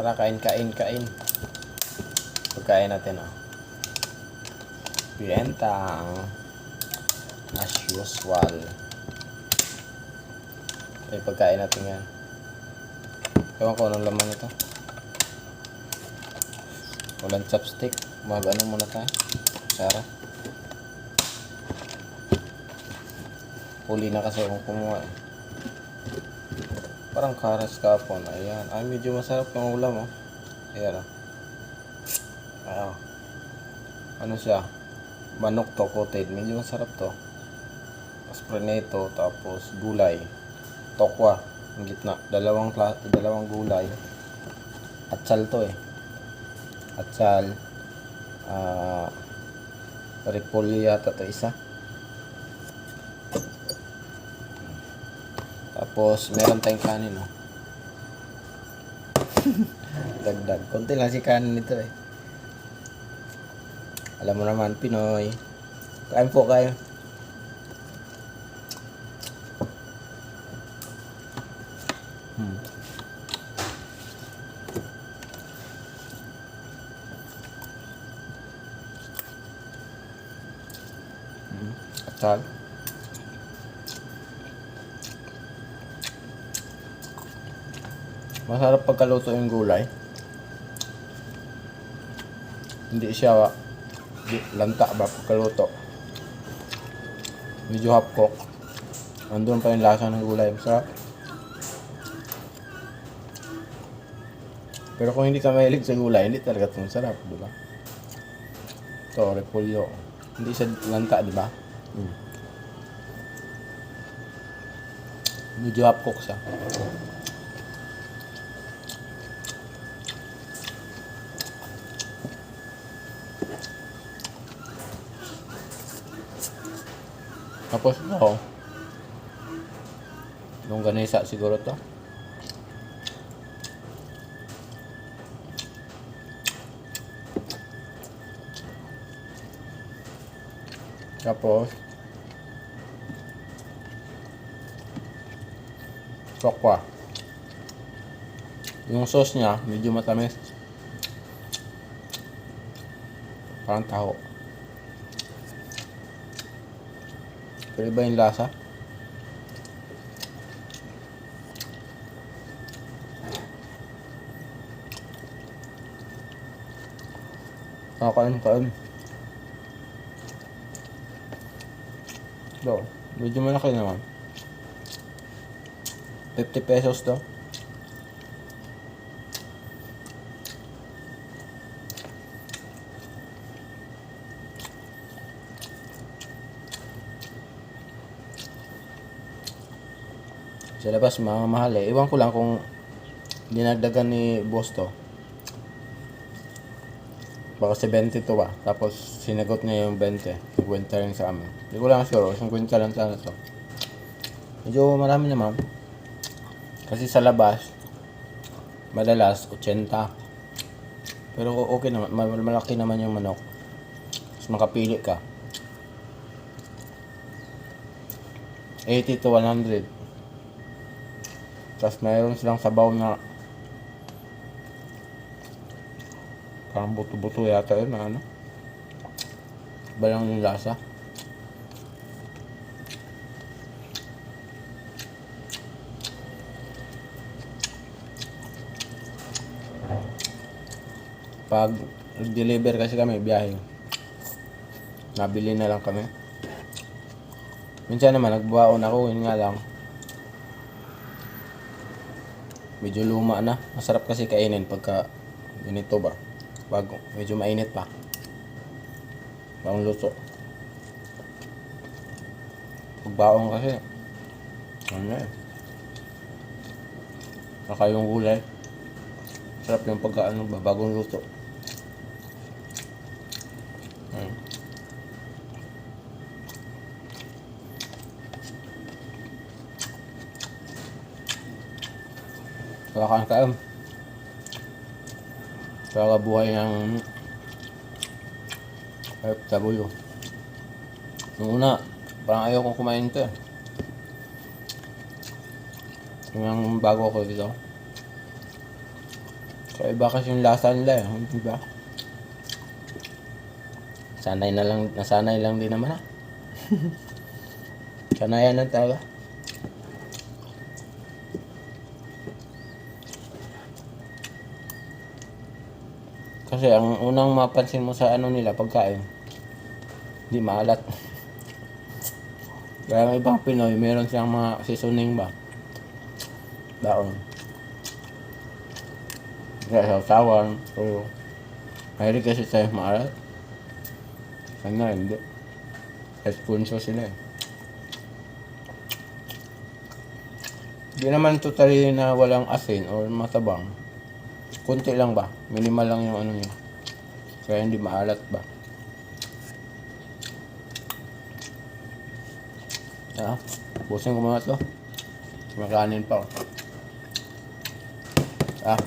Tara, kain, kain, kain. Pagkain natin, oh. Biyenta. As usual. Yung pagkain natin yan. Ewan ko anong laman ito. Walang chopstick. Mag ano muna tayo. Sarah. Huli na kasi akong kumuha eh. Parang karas kapon. Ayan. Ay, medyo masarap yung ulam oh. Ayan oh. Ayan. Ano siya? Manok to coated. Medyo masarap to. Tapos preneto. Tapos gulay. Tokwa. Ang gitna. Dalawang, dalawang gulay. Atsal to eh. Atsal. Ah... repolyo yata to isa. Tapos, meron tayong kanin, oh. Dagdag. Konti lang si kanin nito, eh. Alam mo naman, Pinoy. Kain po kayo. Hmm. Hmm. Atsal. Masarap pagkaluto yung gulay. Hindi siya di, lanta ba pagkaluto. Medyo half cook. Andun pa yung lasa ng gulay. Masarap. Pero kung hindi ka mahilig sa gulay, hindi talaga ito masarap, di ba? Ito, repolyo. Hindi siya lanta, di ba? Hmm. Medyo half cook siya. Tapos ito, yung ganisa siguro to. Tapos, sokwa. Yung sauce niya, medyo matamis. Parang taho. Pero iba yung lasa. Kakain, kain. Do, medyo malaki naman. 50 pesos to. Sa labas, mga mahal eh. Iwan ko lang kung dinagdagan ni boss to. Baka 70 to ba? Tapos sinagot niya yung 20. 50 rin sa amin. Hindi ko lang sure. 50 lang sana to. Medyo marami naman. Kasi sa labas, madalas 80. Pero okay naman. ma- Malaki naman yung manok. Mas makapili ka. 80 to 100. Tapos mayroon silang sabaw na parang buto-buto yata yun na ano. Iba lang yung lasa. Pag deliver kasi kami, biyahe. Nabili na lang kami. Minsan naman, nagbaon ako, yun nga lang. Medyo luma na. Masarap kasi kainin pagka ganito ba. Bago. Medyo mainit pa. Bagong luto. Pagbaon kasi. Ano eh. Saka yung gulay. Sarap yung pagka ano ba, bagong luto. Kakakaan Kaya buhay ng FW. Nung una, parang ayaw kong kumain ito eh. Yung bago ako dito. So, iba kasi yung lasa nila eh. Diba? Sanay na lang, nasanay lang din naman ah. Sanayan lang talaga. Kasi ang unang mapansin mo sa ano nila, pagkain, di maalat. Kaya ang ibang Pinoy, meron siyang mga seasoning ba? Daon. Kaya sa sawan, so, mahilig kasi tayo maalat. Sana hindi. Responso sila eh. Di naman totally na walang asin or matabang. Kunti lang ba? Minimal lang yung ano niya. Kaya hindi maalat ba? Ah, busin ko mga to. Makanin pa oh. Ah,